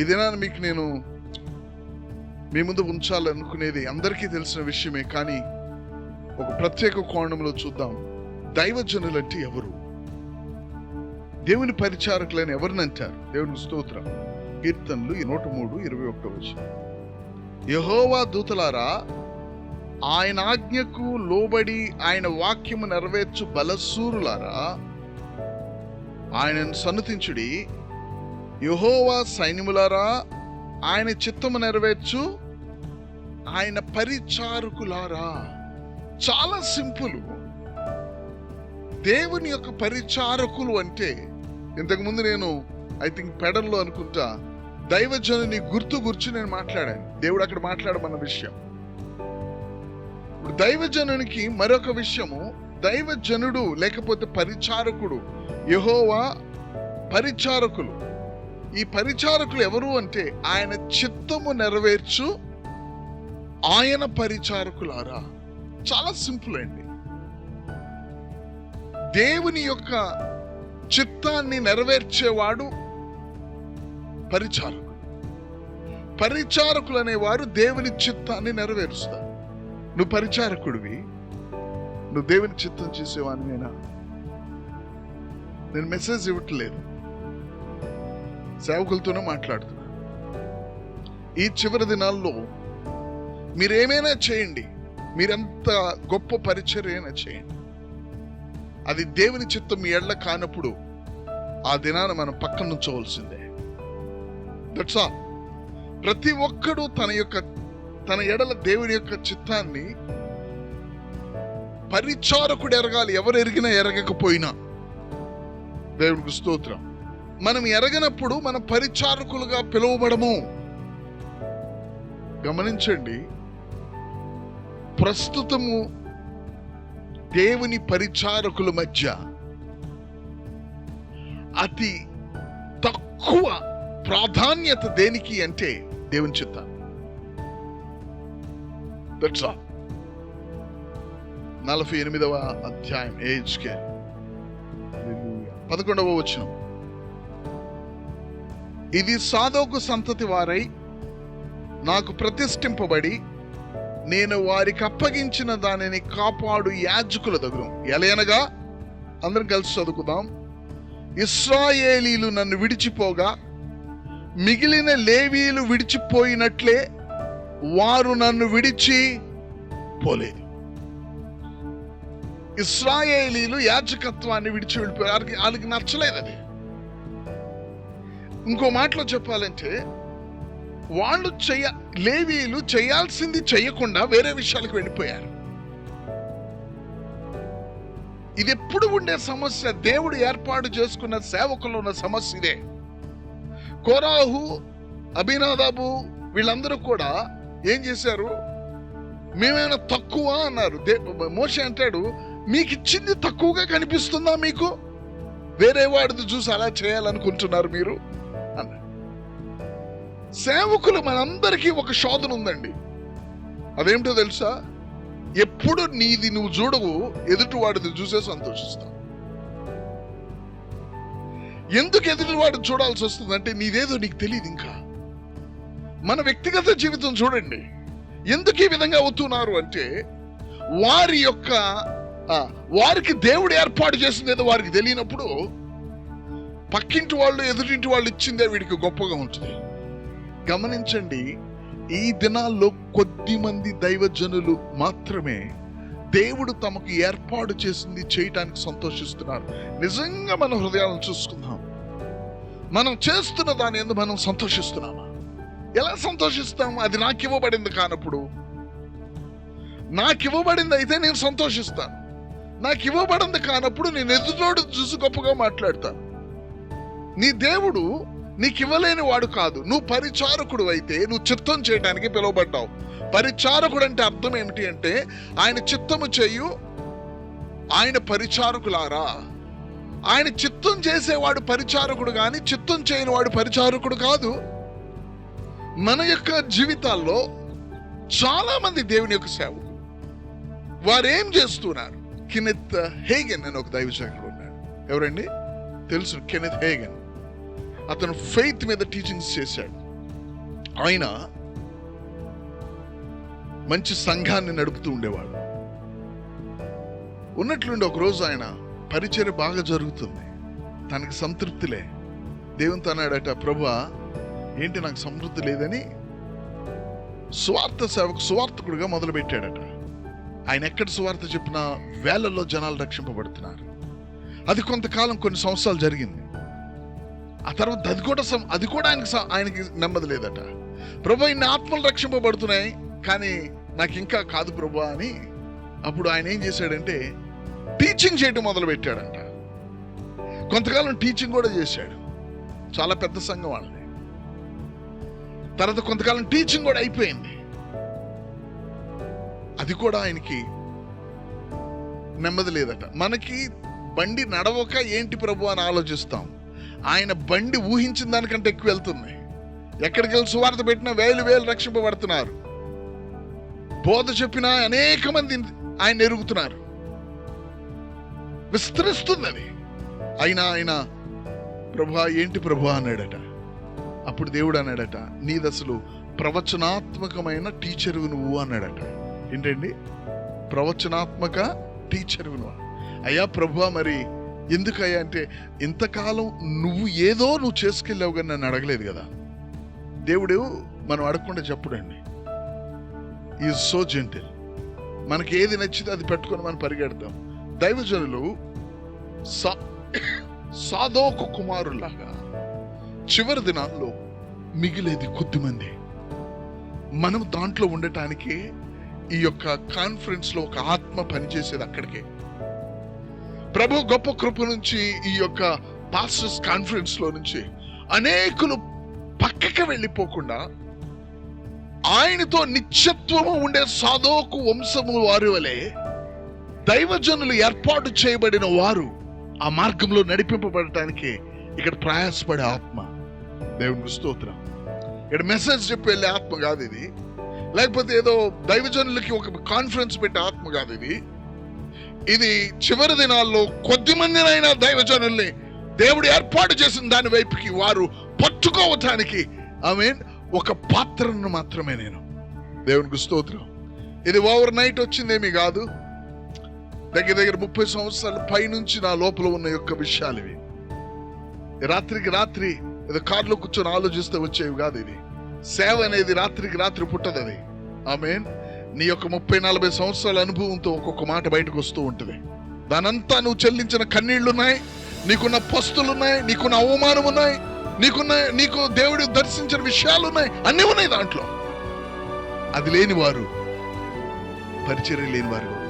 ఈ దినాన్ని మీకు నేను మీ ముందు ఉంచాలనుకునేది అందరికీ తెలిసిన విషయమే కానీ ఒక ప్రత్యేక కోణంలో చూద్దాం. దైవజనులంటే ఎవరు? దేవుని పరిచారకులని ఎవరిని అంటారు? దేవుని స్తోత్రం. కీర్తనలు ఈ నూట మూడు ఇరవై ఒకటో వచ్చి యహోవా దూతలారా ఆయన ఆజ్ఞకు లోబడి ఆయన వాక్యము నెరవేర్చు బలసూరులారా ఆయనను సన్నతించుడి యహోవా సైన్యములారా ఆయన చిత్తము నెరవేర్చు ఆయన పరిచారకులారా. చాలా సింపుల్. దేవుని యొక్క పరిచారకులు అంటే ఇంతకుముందు నేను ఐ థింక్ పెడల్లో అనుకుంటా దైవజనుని గుర్తు గుర్చి నేను మాట్లాడాను. దేవుడు అక్కడ మాట్లాడమన్న విషయం. ఇప్పుడు దైవజనునికి మరొక విషయము దైవజనుడు లేకపోతే పరిచారకుడు యహోవా పరిచారకులు. ఈ పరిచారకులు ఎవరు అంటే ఆయన చిత్తము నెరవేర్చు ఆయన పరిచారకులారా. చాలా సింపుల్ అండి. దేవుని యొక్క చిత్తాన్ని నెరవేర్చేవాడు పరిచారకుడు. పరిచారకులు అనేవారు దేవుని చిత్తాన్ని నెరవేరుస్తారు. నువ్వు పరిచారకుడివి. నువ్వు దేవుని చిత్తం చేసేవాడినైనా నేను మెసేజ్ ఇవ్వట్లేదు. సేవకులతోనే మాట్లాడుతూ ఈ చివరి దినాల్లో మీరేమైనా చేయండి. మీరెంత గొప్ప పరిచర్ అయినా చేయండి. అది దేవుని చిత్తం మీ ఎళ్ళ కానప్పుడు ఆ దినాన్ని మనం పక్కన ఉంచవలసిందే. దట్స్ ఆల్ ప్రతి ఒక్కడు తన యొక్క తన ఎడల దేవుని యొక్క చిత్తాన్ని పరిచారకుడు ఎరగాలి. ఎవరు ఎరిగినా ఎరగకపోయినా. దేవుడికి స్తోత్రం. మనం ఎరగనప్పుడు మన పరిచారకులుగా పిలువబడము. గమనించండి ప్రస్తుతము దేవుని పరిచారకుల మధ్య అతి తక్కువ ప్రాధాన్యత దేనికి అంటే దేవుని చిత్త. దట్స్ ఆల్ నలభై ఎనిమిదవ అధ్యాయం ఏజ్ కే పదకొండవ వచ్చినాం ఇది సాధోకు సంతతి వారై నాకు ప్రతిష్ఠింపబడి నేను వారికి అప్పగించిన దానిని కాపాడు యాజకుల దగ్గర. ఎలయనగా అందరం కలిసి చదువుకుందాం. ఇస్రాయేలీలు నన్ను విడిచిపోగా మిగిలిన లేవీలు విడిచిపోయినట్లే వారు నన్ను విడిచి పోలేదు ఇస్రాయేలీలు యాజకత్వాన్ని విడిచి వెళ్ళిపోయారు. వాళ్ళకి వాళ్ళకి నచ్చలేదు అది. ఇంకో మాటలో చెప్పాలంటే వాళ్ళు చెయ్య లేవీలు చేయాల్సింది చేయకుండా వేరే విషయాలకు వెళ్ళిపోయారు. ఇది ఎప్పుడు ఉండే సమస్య? దేవుడు ఏర్పాటు చేసుకున్న సేవకులు ఉన్న సమస్య ఇదే. కోరాహు అభినాదాబు వీళ్ళందరూ కూడా ఏం చేశారు? మేమైనా తక్కువ అన్నారు. మోష అంటాడు మీకు ఇచ్చింది తక్కువగా కనిపిస్తుందా మీకు? వేరే వాడిది చూసి అలా చేయాలనుకుంటున్నారు మీరు? సేవకులు మనందరికీ ఒక శోధన ఉందండి. అదేమిటో తెలుసా? ఎప్పుడు నీది నువ్వు చూడవు ఎదుటివాడిది చూసే సంతోషిస్తావు ఎందుకు ఎదుటివాడు చూడాల్సి వస్తుంది అంటే నీదేదో నీకు తెలియదు ఇంకా. మన వ్యక్తిగత జీవితం చూడండి. ఎందుకు ఈ విధంగా అవుతున్నారు అంటే వారి యొక్క వారికి దేవుడు ఏర్పాటు చేసిందేదో వారికి తెలియనప్పుడు పక్కింటి వాళ్ళు ఎదుటింటి వాళ్ళు ఇచ్చిందే వీడికి గొప్పగా ఉంటుంది. గమనించండి ఈ దినాల్లో కొద్ది మంది దైవజనులు మాత్రమే దేవుడు తమకు ఏర్పాటు చేసింది చేయటానికి సంతోషిస్తున్నారు. నిజంగా మన హృదయాలను చూసుకుందాం. మనం చేస్తున్న దాని ఎందుకు మనం సంతోషిస్తున్నామా? ఎలా సంతోషిస్తాం? అది నాకు ఇవ్వబడింది కానప్పుడు. నాకు ఇవ్వబడింది అయితే నేను సంతోషిస్తాను. నాకు ఇవ్వబడింది కానప్పుడు నేను ఎదుటోడు చూసి గొప్పగా మాట్లాడతాను. నీ దేవుడు నీకు ఇవ్వలేని వాడు కాదు. నువ్వు పరిచారకుడు అయితే నువ్వు చిత్తం చేయడానికి పిలువబడ్డావు. పరిచారకుడు అంటే అర్థం ఏమిటి అంటే ఆయన చిత్తము చేయు ఆయన పరిచారకులారా. ఆయన చిత్తం చేసేవాడు పరిచారకుడు కానీ చిత్తం చేయని వాడు పరిచారకుడు కాదు. మన యొక్క జీవితాల్లో చాలా మంది దేవుని యొక్క సేవకులు. వారు ఏం చేస్తున్నారు? కెనెత్ హేగన్ అని ఒక దైవశాఖలు ఉన్నాడు. ఎవరండి? తెలుసు కెనెత్ హేగన్. అతను ఫెయిత్ మీద టీచింగ్స్ చేశాడు. ఆయన మంచి సంఘాన్ని నడుపుతూ ఉండేవాడు. ఉన్నట్లుండి ఒక రోజు ఆయన పరిచయం బాగా జరుగుతుంది. తనకి సంతృప్తిలే దేవునితో అన్నాడట ప్రభా ఏంటి నాకు సమృద్ధి లేదని? స్వార్థ సేవకు స్వార్థకుడిగా మొదలుపెట్టాడట. ఆయన ఎక్కడ స్వార్థ చెప్పినా వేలల్లో జనాలు రక్షింపబడుతున్నారు. అది కొంతకాలం కొన్ని సంవత్సరాలు జరిగింది. ఆ తర్వాత అది కూడా అది కూడా ఆయనకి స- ఆయనకి నెమ్మది లేదట. ప్రభు ఇన్ని ఆత్మలు రక్షింపబడుతున్నాయి కానీ నాకు ఇంకా కాదు ప్రభు అని అప్పుడు ఆయన ఏం చేశాడంటే టీచింగ్ చేయటం మొదలు పెట్టాడంట కొంతకాలం టీచింగ్ కూడా చేశాడు. చాలా పెద్ద సంఘం వాళ్ళది. తర్వాత కొంతకాలం టీచింగ్ కూడా అయిపోయింది. అది కూడా ఆయనకి నెమ్మది లేదట. మనకి బండి నడవక ఏంటి ప్రభు అని ఆలోచిస్తాం. ఆయన బండి ఊహించిన దానికంటే ఎక్కువ వెళ్తుంది. ఎక్కడికి వెళ్ళి సువార్త పెట్టినా వేలు వేలు రక్షింపబడుతున్నారు. బోధ చెప్పినా అనేక మంది ఆయన ఎరుగుతున్నారు. విస్తరిస్తుంది అది అయినా ఆయన ప్రభా ఏంటి ప్రభా అన్నాడట. అప్పుడు దేవుడు అన్నాడట నీది అసలు ప్రవచనాత్మకమైన టీచర్ నువ్వు అన్నాడట. ఏంటండి? ప్రవచనాత్మక టీచర్ నువ్వు? అయ్యా ప్రభా మరి ఎందుకయ్యా అంటే ఇంతకాలం నువ్వు ఏదో నువ్వు చేసుకెళ్ళావు కానీ నన్ను అడగలేదు కదా. దేవుడు మనం అడగకుండా చెప్పుడండి. ఈ సో జెంటిల్ మనకి ఏది నచ్చితే అది పెట్టుకొని మనం పరిగెడతాం. దైవజనులు సా సాధోక కుమారులాగా చివరి దినాల్లో మిగిలేది కొద్దిమంది. మనం దాంట్లో ఉండటానికి ఈ యొక్క కాన్ఫరెన్స్లో ఒక ఆత్మ పనిచేసేది అక్కడికే. ప్రభు గొప్ప కృప నుంచి ఈ యొక్క పాస్టర్స్ కాన్ఫరెన్స్లో నుంచి అనేకులు పక్కకి వెళ్ళిపోకుండా ఆయనతో నిత్యత్వము ఉండే సాధోకు వంశము వారి వలె దైవజనులు ఏర్పాటు చేయబడిన వారు ఆ మార్గంలో నడిపింపబడటానికి ఇక్కడ ప్రయాసపడే ఆత్మ. దేవునికి స్తోత్రం. ఇక్కడ మెసేజ్ చెప్పి వెళ్ళే ఆత్మ కాదు ఇది. లేకపోతే ఏదో దైవజనులకి ఒక కాన్ఫరెన్స్ పెట్టే ఆత్మ కాదు ఇది. ఇది చివరి దినాల్లో కొద్ది మందినైనా దైవజనుల్ని దేవుడు ఏర్పాటు చేసిన దాని వైపుకి వారు పట్టుకోవటానికి ఐ ఒక పాత్రను మాత్రమే నేను. దేవునికి స్తోత్రం. ఇది ఓవర్ నైట్ వచ్చిందేమి కాదు. దగ్గర దగ్గర ముప్పై సంవత్సరాల పైనుంచి నా లోపల ఉన్న యొక్క విషయాలు ఇవి. రాత్రికి రాత్రి ఏదో కార్లో కూర్చొని ఆలోచిస్తే వచ్చేవి కాదు ఇది. సేవ అనేది రాత్రికి రాత్రి పుట్టదు అది. మీన్ నీ యొక్క ముప్పై నలభై సంవత్సరాల అనుభవంతో ఒక్కొక్క మాట బయటకు వస్తూ ఉంటుంది. దానంతా నువ్వు చెల్లించిన కన్నీళ్ళున్నాయి నీకున్న పస్తులున్నాయి నీకున్న అవమానం ఉన్నాయి నీకున్న నీకు దేవుడు దర్శించిన విషయాలు ఉన్నాయి అన్నీ ఉన్నాయి దాంట్లో. అది లేని వారు పరిచర్య లేని వారు